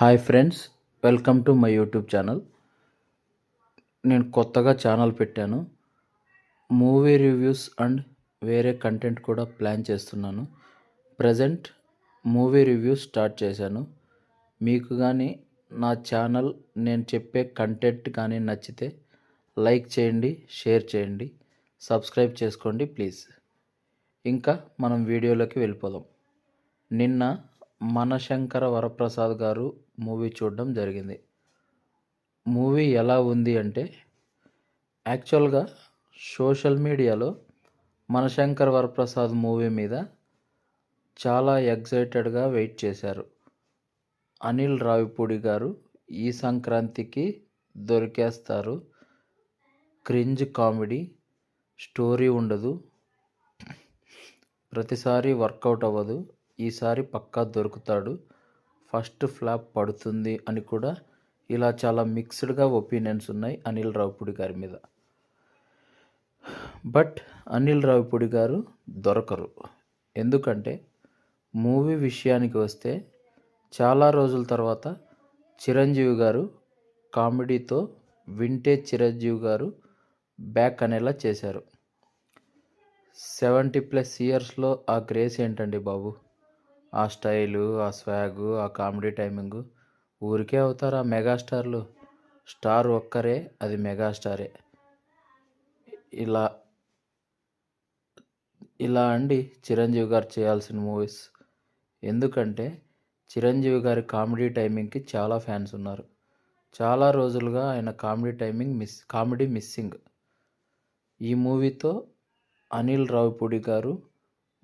Hi friends welcome to my YouTube channel. నేను కొత్తగా channel పెట్టాను. మూవీ రివ్యూస్ అండ్ వేరే కంటెంట్ కూడా ప్లాన్ చేస్తున్నాను. ప్రజెంట్ మూవీ రివ్యూస్ స్టార్ట్ చేశాను. మీకు కానీ నా ఛానల్ నేను చెప్పే కంటెంట్ కానీ నచ్చితే లైక్ చేయండి షేర్ చేయండి సబ్స్క్రైబ్ చేసుకోండి ప్లీజ్. ఇంకా మనం వీడియోలోకి వెళ్ళిపోదాం. నిన్న మనశంకర వరప్రసాద్ గారు మూవీ చూడడం జరిగింది. మూవీ ఎలా ఉంది అంటే యాక్చువల్గా సోషల్ మీడియాలో మనశంకర వరప్రసాద్ మూవీ మీద చాలా ఎగ్జైటెడ్గా వెయిట్ చేశారు. అనిల్ రావిపూడి గారు ఈ సంక్రాంతికి దొరికేస్తారు. క్రింజ్ కామెడీ స్టోరీ ఉండదు. ప్రతిసారి వర్కౌట్ అవ్వదు. ఈసారి పక్కా దొరుకుతాడు. ఫస్ట్ ఫ్లాప్ పడుతుంది అని కూడా ఇలా చాలా మిక్స్డ్గా ఒపీనియన్స్ ఉన్నాయి అనిల్ రావుపూడి గారి మీద. బట్ అనిల్ రావుపూడి గారు దొరకరు. ఎందుకంటే మూవీ విషయానికి వస్తే చాలా రోజుల తర్వాత చిరంజీవి గారు కామెడీతో వింటే చిరంజీవి గారు బ్యాక్ అనేలా చేశారు. సెవెంటీ ప్లస్ ఇయర్స్లో ఆ గ్రేస్ ఏంటండి బాబు? ఆ స్టైలు ఆ స్వాగు ఆ కామెడీ టైమింగు. ఊరికే అవుతారు ఆ మెగాస్టార్లు? స్టార్ ఒక్కరే అది మెగాస్టారే. ఇలా ఇలా అండి చిరంజీవి గారు చేయాల్సిన మూవీస్. ఎందుకంటే చిరంజీవి గారి కామెడీ టైమింగ్కి చాలా ఫ్యాన్స్ ఉన్నారు. చాలా రోజులుగా ఆయన comedy timing miss comedy missing. ఈ మూవీతో అనిల్ రావిపూడి గారు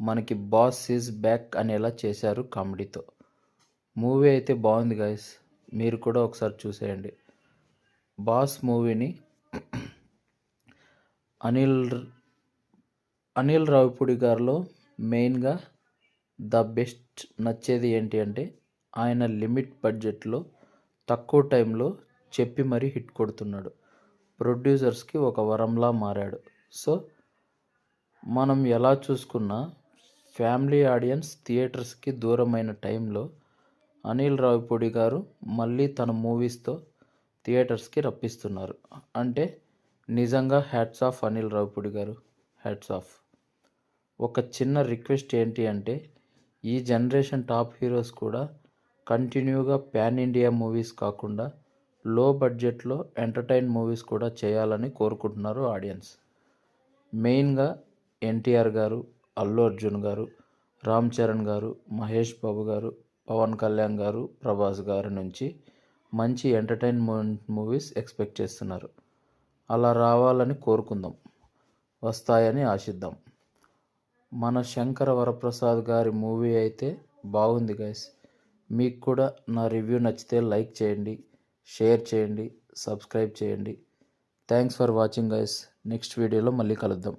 మనకి బాస్ ఈజ్ బ్యాక్ అనేలా చేశారు కామెడీతో. మూవీ అయితే బాగుంది గాయస్. మీరు కూడా ఒకసారి చూసేయండి. బాస్ మూవీని అనిల్ అనిల్ రావిపూడి గారిలో మెయిన్గా ద బెస్ట్ నచ్చేది ఏంటి అంటే ఆయన లిమిట్ బడ్జెట్లో తక్కువ టైంలో చెప్పి మరీ హిట్ కొడుతున్నాడు. ప్రొడ్యూసర్స్కి ఒక వరంలా మారాడు. సో మనం ఎలా చూసుకున్నా ఫ్యామిలీ ఆడియన్స్ థియేటర్స్కి దూరమైన టైంలో అనిల్ రావిపూడి గారు మళ్ళీ తన మూవీస్తో థియేటర్స్కి రప్పిస్తున్నారు. అంటే నిజంగా hats off Anil Ravipudi garu. Hats off. ఒక చిన్న రిక్వెస్ట్ ఏంటి అంటే ఈ జనరేషన్ టాప్ హీరోస్ కూడా కంటిన్యూగా ప్యాన్ ఇండియా మూవీస్ కాకుండా లో బడ్జెట్లో ఎంటర్టైన్ మూవీస్ కూడా చేయాలని కోరుకుంటున్నారు ఆడియన్స్. మెయిన్గా ఎన్టీఆర్ గారు అల్లు అర్జున్ గారు రామ్ చరణ్ గారు మహేష్ బాబు గారు పవన్ కళ్యాణ్ గారు ప్రభాస్ గారి నుంచి మంచి ఎంటర్టైన్మెంట్ మూవీస్ ఎక్స్పెక్ట్ చేస్తున్నారు. అలా రావాలని కోరుకుందాం. వస్తాయని ఆశిద్దాం. మన శంకర వరప్రసాద్ గారి మూవీ అయితే బాగుంది గైస్ మీకు కూడా నా రివ్యూ నచ్చితే లైక్ చేయండి షేర్ చేయండి సబ్స్క్రైబ్ చేయండి. Thanks for watching guys next వీడియోలో మళ్ళీ కలుద్దాం.